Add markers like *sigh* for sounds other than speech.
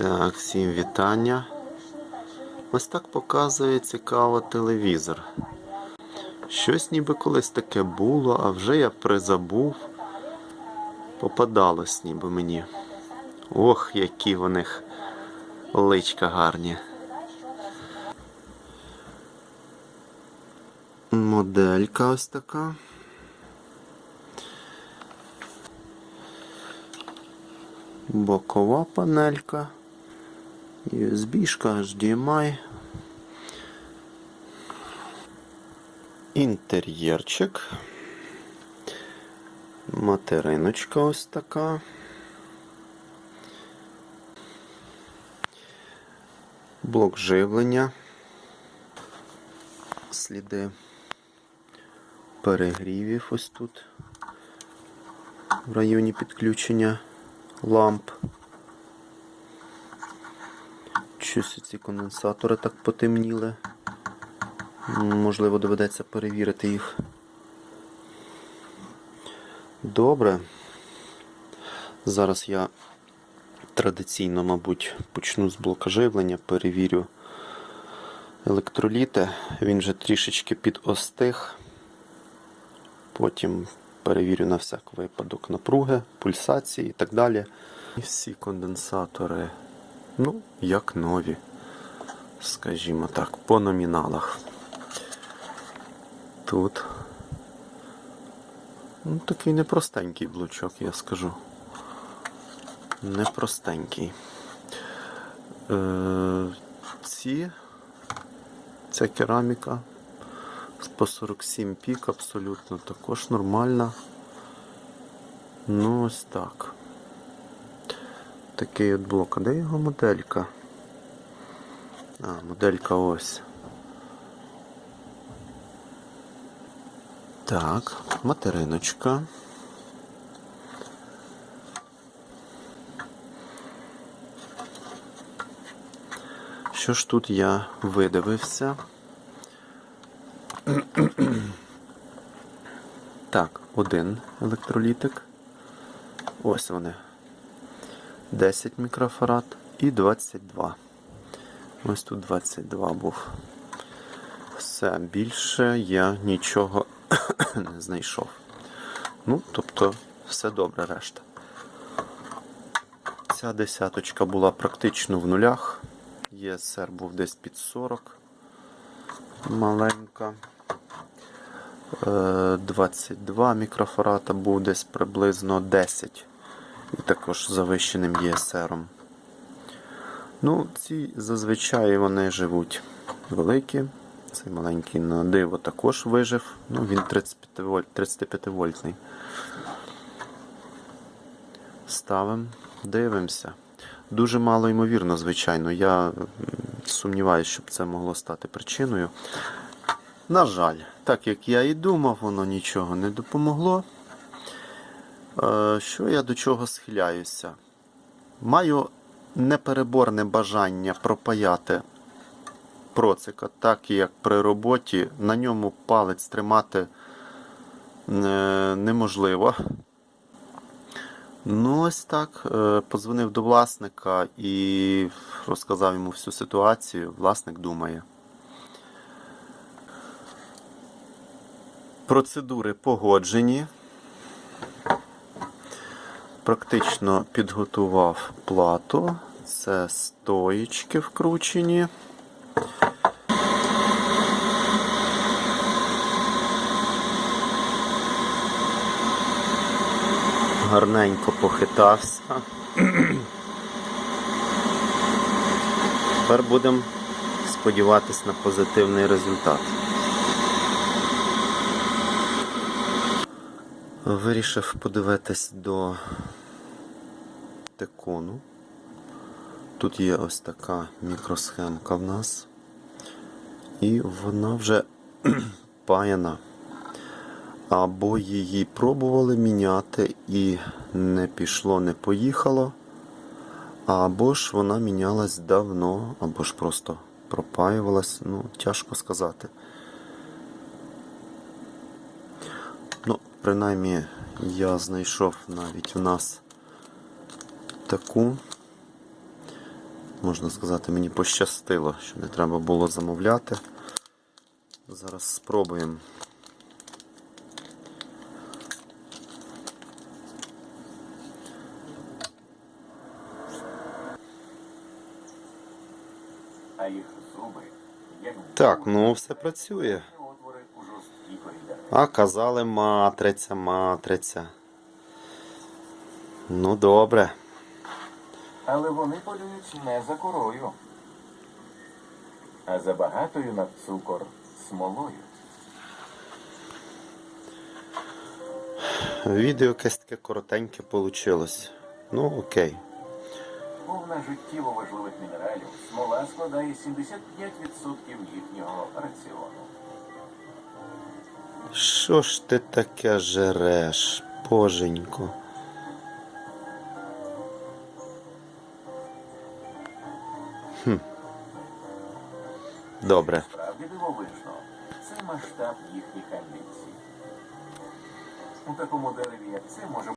Так, всім вітання. Ось так показує цікаво телевізор. Щось ніби колись таке було, а вже я призабув. Попадалось ніби мені. Ох, які в них личка гарні. Моделька ось така. Бокова панелька. USB-шка, HDMI. Інтер'єрчик. Материночка ось така. Блок живлення. Сліди перегрівів ось тут. В районі підключення ламп. Щось ці конденсатори так потемніли. Можливо, доведеться перевірити їх. Добре. Зараз я традиційно, мабуть, почну з блока живлення, перевірю електроліти. Він вже трішечки підостиг. Потім перевірю на всяк випадок напруги, пульсації і так далі. І всі конденсатори, ну, як нові, скажімо так, по номіналах. Тут ну, такий непростенький блочок, я скажу. Непростенький. Е, ці, ця кераміка по 47 пік абсолютно також нормальна. Ну ось так. Такий от блок. А де його моделька? А, моделька ось. Так, материночка. Що ж тут я видивився? Так, один електролітик. Ось вони. 10 мікрофарад і 22. Ось тут 22 був. Все, більше я нічого не *coughs* знайшов. Ну, тобто, все добре решта. Ця десяточка була практично в нулях. ЄСР був десь під 40. Маленька. Е, 22 мікрофарата був десь приблизно 10. І також завищеним єсером. Ну, ці зазвичай вони живуть великі. Цей маленький на диво також вижив. Ну, він 35 вольт, 35 вольтний. Ставимо, дивимося. Дуже мало ймовірно, звичайно. Я сумніваюся, щоб це могло стати причиною. На жаль, так як я і думав, воно нічого не допомогло. Е, Що я до чого схиляюся? Маю непереборне бажання пропаяти процика, так як при роботі на ньому палець тримати е, неможливо. Ну, ось так. е, Подзвонив до власника і розказав йому всю ситуацію. Власник думає. Процедури погоджені. Практично підготував плату. Це стоїчки вкручені. Гарненько похитався. Тепер будемо сподіватись на позитивний результат. Вирішив подивитись до текону. Тут є ось така мікросхемка в нас. І вона вже *clears throat* паяна. Або її пробували міняти і не пішло, не поїхало. Або ж вона мінялась давно, або ж просто пропаювалась. Ну, тяжко сказати. Ну, принаймні, я знайшов навіть у нас таку можна сказати, мені пощастило, що не треба було замовляти. Зараз спробуємо. Так, ну все працює. А казали матриця, матриця. Ну добре. Але вони полюють не за корою, а за багатою на цукор смолою. Відео якесь таке коротеньке вийшло. Ну окей. Повна життєво важливих мінералів, смола складає 75% їхнього раціону. Що ж ти таке жереш, боженько? Хм. Добре. Масштаб їхніх амбіцій. У такому дереві, як це може